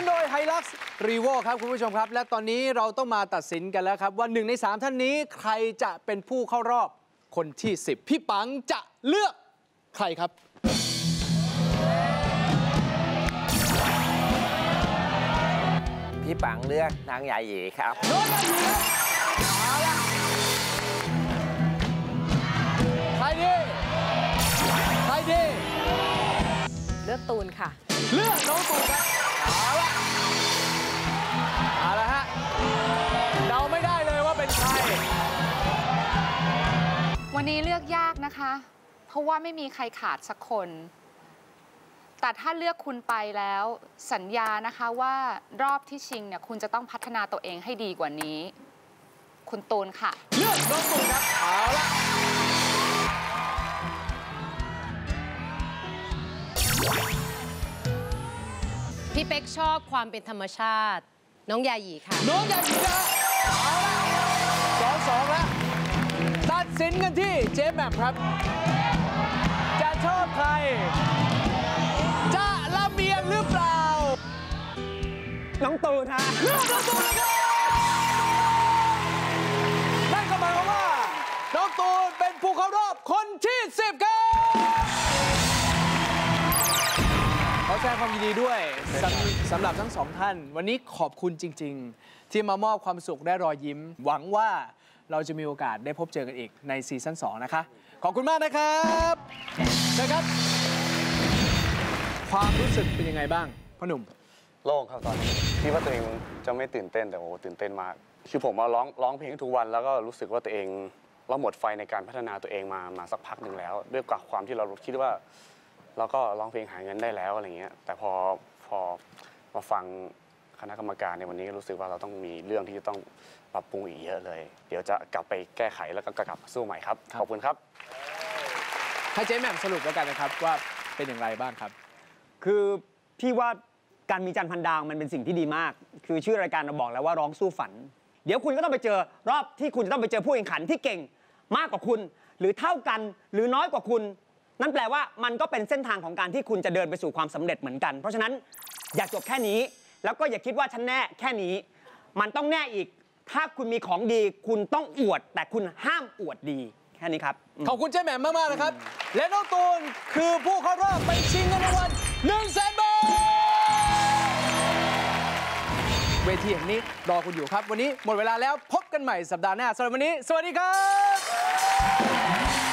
นโดย h i l u x r e v o ครับคุณผู้ชมครับ และตอนนี้เราต้องมาตัดสินกันแล้วครับ ว่าหนึ่งใน3ท่านนี้ใครจะเป็นผู้เข้ารอบคนที่ 10 พี่ปังจะเลือกใครครับพี่ปังเลือกนางยาหยีครับโดนมาอยู่ครับเอาละใครดีใครดีเลือกตูนค่ะ เลือกน้องตูนครับ วันนี้เลือกยากนะคะ เพราะว่าไม่มีใครขาดสักคน แต่ถ้าเลือกคุณไปแล้ว สัญญานะคะว่ารอบที่ชิงเนี่ยคุณจะต้องพัฒนาตัวเองให้ดีกว่านี้ คุณตูนค่ะ เลือกน้องตูนครับเอาละพี่เป๊กชอบความเป็นธรรมชาติ น้องยาหยีค่ะ น้องยาหยีนะเอาละสองสองแล้วตัดสินกันที่เจมแหม่มครับ จะชอบใคร จะลำเบียงหรือเปล่า น้องตูนฮะเลือกน้องตูนนะครับนั่นก็หมายความว่า น้องตูนเป็นผู้เข้ารอบคนที่10ครับขอแสดงความยินดีด้วยสำสำหรับทั้งสองท่าน วันนี้ขอบคุณจริง ๆ ที่มามอบความสุขและรอยยิ้ม หวังว่า เราจะมีโอกาสได้พบเจอกันอีกในซีซั่น2นะคะ ขอบคุณมากนะครับเชิญครับ ความรู้สึกเป็นยังไงบ้างพ่อหนุ่ม โล่งครับตอนนี้คิดว่าตัวเองจะไม่ตื่นเต้นแต่โอ้ตื่นเต้นมาก คือผมมาร้องร้องเพลงทุกวันแล้วก็รู้สึกว่าตัวเองเราหมดไฟในการพัฒนาตัวเองมามาสักพักหนึ่งแล้ว ด้วยกับความที่เราคิดว่า เราก็ร้องเพลงหาเงินได้แล้วอะไรเงี้ยแต่พอพอมาฟัง คณะกรรมการในวันนี้รู้สึกว่าเราต้องมีเรื่องที่จะต้องปรับปรุงอีกเยอะเลย เดี๋ยวจะกลับไปแก้ไขแล้วก็กลับมาสู้ใหม่ครับครับ ขอบคุณครับ ให้เจ๊แหม่มสรุปแล้วกันนะครับว่าเป็นอย่างไรบ้างครับ คือพี่ว่าการมีจันทร์พันดาวมันเป็นสิ่งที่ดีมาก คือชื่อรายการเราบอกแล้วว่าร้องสู้ฝัน เดี๋ยวคุณก็ต้องไปเจอรอบที่คุณจะต้องไปเจอผู้แข่งขันที่เก่งมากกว่าคุณ หรือเท่ากันหรือน้อยกว่าคุณ นั่นแปลว่ามันก็เป็นเส้นทางของการที่คุณจะเดินไปสู่ความสำเร็จเหมือนกัน เพราะฉะนั้นอย่าจบแค่นี้ แล้วก็อย่าคิดว่าฉันแน่แค่นี้ มันต้องแน่อีก ถ้าคุณมีของดี คุณต้องอวด แต่คุณห้ามอวดดีแค่นี้ครับอืมขอบคุณเจ๊แหม่มมาก ๆ นะครับ และน้องตูนคือผู้เข้ารอบไปชิงเงินรางวัล1 0 0 0 0แสนบาท เวทีแห่งนี้รอคุณอยู่ครับ วันนี้หมดเวลาแล้วพบกันใหม่สัปดาห์หน้าสำหรับวันนี้ สวัสดีครับ